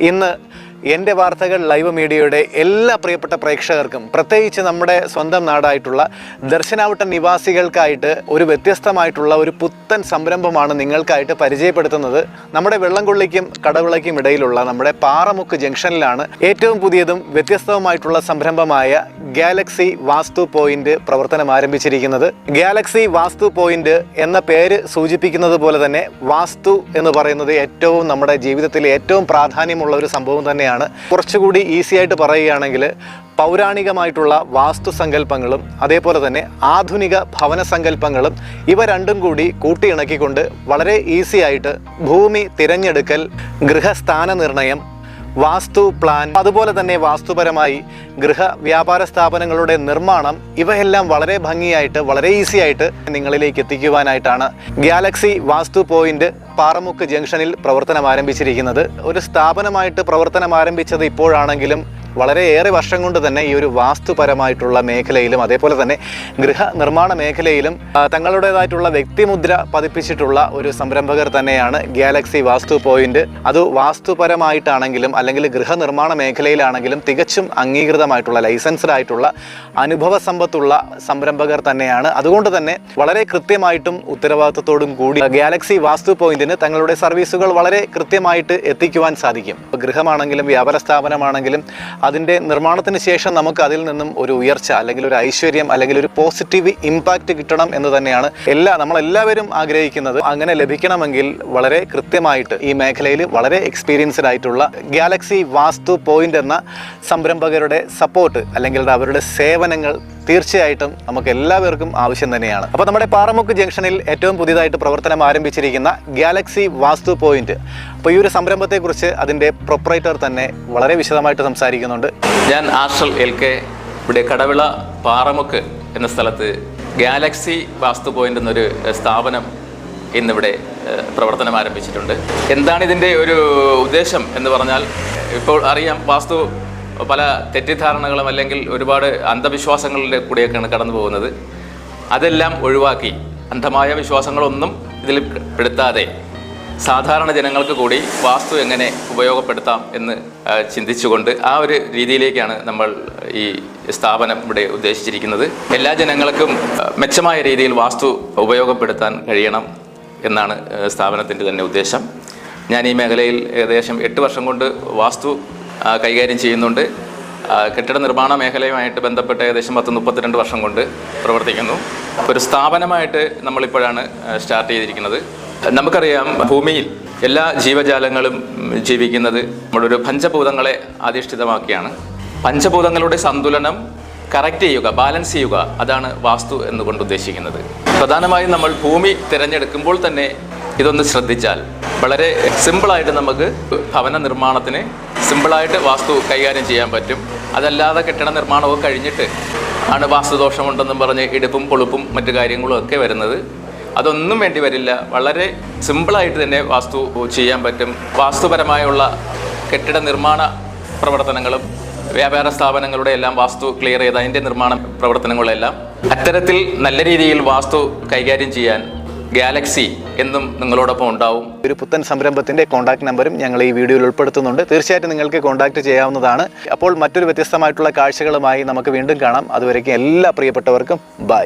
ഇന്ന് എന്റെ വാർത്തകൾ ലൈവ് മീഡിയയുടെ എല്ലാ പ്രിയപ്പെട്ട പ്രേക്ഷകർക്കും പ്രത്യേകിച്ച് നമ്മുടെ സ്വന്തം നാടായിട്ടുള്ള ദർശനാവട്ട നിവാസികൾക്കായിട്ട് ഒരു വ്യത്യസ്തമായിട്ടുള്ള ഒരു പുത്തൻ സംരംഭമാണ് നിങ്ങൾക്കായിട്ട് പരിചയപ്പെടുത്തുന്നത്. നമ്മുടെ വെള്ളംകൊള്ളിക്കും കടവിളയ്ക്കും ഇടയിലുള്ള നമ്മുടെ പാറമുക്ക് ജംഗ്ഷനിലാണ് ഏറ്റവും പുതിയതും വ്യത്യസ്തവുമായിട്ടുള്ള സംരംഭമായ ഗാലക്സി വാസ്തു പോയിന്റ് പ്രവർത്തനം ആരംഭിച്ചിരിക്കുന്നത്. ഗാലക്സി വാസ്തു പോയിന്റ് എന്ന പേര് സൂചിപ്പിക്കുന്നത് പോലെ തന്നെ വാസ്തു എന്ന് പറയുന്നത് ഏറ്റവും നമ്മുടെ ജീവിതത്തിൽ ഏറ്റവും പ്രാധാന്യമുള്ള ഒരു സംഭവം തന്നെയാണ്. കുറച്ചുകൂടി ഈസി ആയിട്ട് പറയുകയാണെങ്കിൽ പൗരാണികമായിട്ടുള്ള വാസ്തുസങ്കല്പങ്ങളും അതേപോലെ തന്നെ ആധുനിക ഭവന സങ്കല്പങ്ങളും ഇവ രണ്ടും കൂടി കൂട്ടിയിണക്കിക്കൊണ്ട് വളരെ ഈസി ആയിട്ട് ഭൂമി തിരഞ്ഞെടുക്കൽ ഗൃഹസ്ഥാന നിർണയം വാസ്തു പ്ലാൻ അതുപോലെ തന്നെ വാസ്തുപരമായി ഗൃഹ വ്യാപാര സ്ഥാപനങ്ങളുടെ നിർമ്മാണം ഇവയെല്ലാം വളരെ ഭംഗിയായിട്ട് വളരെ ഈസി ആയിട്ട് നിങ്ങളിലേക്ക് എത്തിക്കുവാനായിട്ടാണ് ഗാലക്സി വാസ്തു പോയിന്റ് പാറമുക്ക് ജംഗ്ഷനിൽ പ്രവർത്തനം ആരംഭിച്ചിരിക്കുന്നത്. ഒരു സ്ഥാപനമായിട്ട് പ്രവർത്തനം ആരംഭിച്ചത് ഇപ്പോഴാണെങ്കിലും വളരെയേറെ വർഷം കൊണ്ട് തന്നെ ഈ ഒരു വാസ്തുപരമായിട്ടുള്ള മേഖലയിലും അതേപോലെ തന്നെ ഗൃഹ നിർമ്മാണ മേഖലയിലും തങ്ങളുടേതായിട്ടുള്ള വ്യക്തിമുദ്ര പതിപ്പിച്ചിട്ടുള്ള ഒരു സംരംഭകർ തന്നെയാണ് ഗാലക്സി വാസ്തു പോയിന്റ്. അത് വാസ്തുപരമായിട്ടാണെങ്കിലും അല്ലെങ്കിൽ ഗൃഹ നിർമ്മാണ മേഖലയിലാണെങ്കിലും തികച്ചും അംഗീകൃതമായിട്ടുള്ള ലൈസൻസ്ഡ് ആയിട്ടുള്ള അനുഭവ സമ്പത്തുള്ള സംരംഭകർ തന്നെയാണ്. അതുകൊണ്ട് തന്നെ വളരെ കൃത്യമായിട്ടും ഉത്തരവാദിത്തത്തോടും കൂടി ഗാലക്സി വാസ്തു പോയിന്റിന് തങ്ങളുടെ സർവീസുകൾ വളരെ കൃത്യമായിട്ട് എത്തിക്കുവാൻ സാധിക്കും. ഗൃഹമാണെങ്കിലും വ്യാപാര സ്ഥാപനമാണെങ്കിലും അതിന്റെ നിർമ്മാണത്തിന് ശേഷം നമുക്ക് അതിൽ നിന്നും ഒരു ഉയർച്ച അല്ലെങ്കിൽ ഒരു ഐശ്വര്യം അല്ലെങ്കിൽ ഒരു പോസിറ്റീവ് ഇമ്പാക്റ്റ് കിട്ടണം എന്ന് തന്നെയാണ് എല്ലാ നമ്മളെല്ലാവരും ആഗ്രഹിക്കുന്നത്. അങ്ങനെ ലഭിക്കണമെങ്കിൽ വളരെ കൃത്യമായിട്ട് ഈ മേഖലയിൽ വളരെ എക്സ്പീരിയൻസ്ഡ് ആയിട്ടുള്ള ഗാലക്സി വാസ്തു പോയിന്റ് എന്ന സംരംഭകരുടെ സപ്പോർട്ട് അല്ലെങ്കിൽ അവരുടെ സേവനങ്ങൾ തീർച്ചയായിട്ടും നമുക്ക് എല്ലാവർക്കും ആവശ്യം തന്നെയാണ്. അപ്പോൾ നമ്മുടെ പാറമുക്ക് ജംഗ്ഷനിൽ ഏറ്റവും പുതിയതായിട്ട് പ്രവർത്തനം ആരംഭിച്ചിരിക്കുന്ന ഗാലക്സി വാസ്തു പോയിന്റ്. അപ്പോൾ ഈ ഒരു സംരംഭത്തെക്കുറിച്ച് അതിന്റെ പ്രൊപ്പറേറ്റർ തന്നെ വളരെ വിശദമായിട്ട് സംസാരിക്കുന്നുണ്ട്. ഞാൻ ആർഷൽ എൽ കെ. ഇവിടെ കടവിള പാറമുക്ക് എന്ന സ്ഥലത്ത് ഗാലക്സി വാസ്തു പോയിന്റ് എന്നൊരു സ്ഥാപനം ഇന്നിവിടെ പ്രവർത്തനം ആരംഭിച്ചിട്ടുണ്ട്. എന്താണ് ഇതിന്റെ ഒരു ഉദ്ദേശം എന്ന് പറഞ്ഞാൽ ഇപ്പോൾ അറിയാം വാസ്തു പല തെറ്റിദ്ധാരണകളും അല്ലെങ്കിൽ ഒരുപാട് അന്ധവിശ്വാസങ്ങളുടെ കൂടെയൊക്കെയാണ് കടന്നു പോകുന്നത്. അതെല്ലാം ഒഴിവാക്കി അന്ധമായ വിശ്വാസങ്ങളൊന്നും ഇതിൽ പെടുത്താതെ സാധാരണ ജനങ്ങൾക്ക് കൂടി വാസ്തു എങ്ങനെ ഉപയോഗപ്പെടുത്താം എന്ന് ചിന്തിച്ചുകൊണ്ട് ആ ഒരു രീതിയിലേക്കാണ് നമ്മൾ ഈ സ്ഥാപനം ഇവിടെ ഉദ്ദേശിച്ചിരിക്കുന്നത്. എല്ലാ ജനങ്ങൾക്കും മെച്ചമായ രീതിയിൽ വാസ്തു ഉപയോഗപ്പെടുത്താൻ കഴിയണം എന്നാണ് സ്ഥാപനത്തിന്റെ തന്നെ ഉദ്ദേശം. ഞാൻ ഈ മേഖലയിൽ ഏകദേശം എട്ട് വർഷം കൊണ്ട് വാസ്തു കൈകാര്യം ചെയ്യുന്നുണ്ട്. കെട്ടിട നിർമ്മാണ മേഖലയുമായിട്ട് ബന്ധപ്പെട്ട് ഏകദേശം പത്ത് മുപ്പത്തിരണ്ട് വർഷം കൊണ്ട് പ്രവർത്തിക്കുന്നു. ഒരു സ്ഥാപനമായിട്ട് നമ്മളിപ്പോഴാണ് സ്റ്റാർട്ട് ചെയ്തിരിക്കുന്നത്. നമുക്കറിയാം ഭൂമിയിൽ എല്ലാ ജീവജാലങ്ങളും ജീവിക്കുന്നത് നമ്മളൊരു പഞ്ചഭൂതങ്ങളെ അധിഷ്ഠിതമാക്കിയാണ്. പഞ്ചഭൂതങ്ങളുടെ സന്തുലനം കറക്റ്റ് ചെയ്യുക ബാലൻസ് ചെയ്യുക അതാണ് വാസ്തു എന്നുകൊണ്ട് ഉദ്ദേശിക്കുന്നത്. പ്രധാനമായും നമ്മൾ ഭൂമി തിരഞ്ഞെടുക്കുമ്പോൾ തന്നെ ഇതൊന്ന് ശ്രദ്ധിച്ചാൽ വളരെ സിമ്പിളായിട്ട് നമുക്ക് ഭവന നിർമ്മാണത്തിന് സിമ്പിളായിട്ട് വാസ്തു കൈകാര്യം ചെയ്യാൻ പറ്റും. അതല്ലാതെ കെട്ടിട നിർമ്മാണവും കഴിഞ്ഞിട്ട് ആണ് വാസ്തുദോഷമുണ്ടെന്നും പറഞ്ഞ് ഇടുപ്പും പൊളുപ്പും മറ്റു കാര്യങ്ങളും ഒക്കെ വരുന്നത്. അതൊന്നും വേണ്ടി വരില്ല. വളരെ സിമ്പിളായിട്ട് തന്നെ വാസ്തു ചെയ്യാൻ പറ്റും. വാസ്തുപരമായുള്ള കെട്ടിട നിർമ്മാണ പ്രവർത്തനങ്ങളും വ്യാപാര സ്ഥാപനങ്ങളുടെ എല്ലാം വാസ്തു ക്ലിയർ ചെയ്ത് അതിന്റെ നിർമ്മാണ പ്രവർത്തനങ്ങളെല്ലാം അത്തരത്തിൽ നല്ല രീതിയിൽ വാസ്തു കൈകാര്യം ചെയ്യാൻ ഗാലക്സി എന്നും നിങ്ങളോടൊപ്പം ഉണ്ടാവും. ഒരു പുത്തൻ സംരംഭത്തിന്റെ കോൺടാക്ട് നമ്പറും ഞങ്ങൾ ഈ വീഡിയോയിൽ ഉൾപ്പെടുത്തുന്നുണ്ട്. തീർച്ചയായിട്ടും നിങ്ങൾക്ക് കോൺടാക്ട് ചെയ്യാവുന്നതാണ്. അപ്പോൾ മറ്റൊരു വ്യത്യസ്തമായിട്ടുള്ള കാഴ്ചകളുമായി നമുക്ക് വീണ്ടും കാണാം. അതുവരേക്കും എല്ലാ പ്രിയപ്പെട്ടവർക്കും ബൈ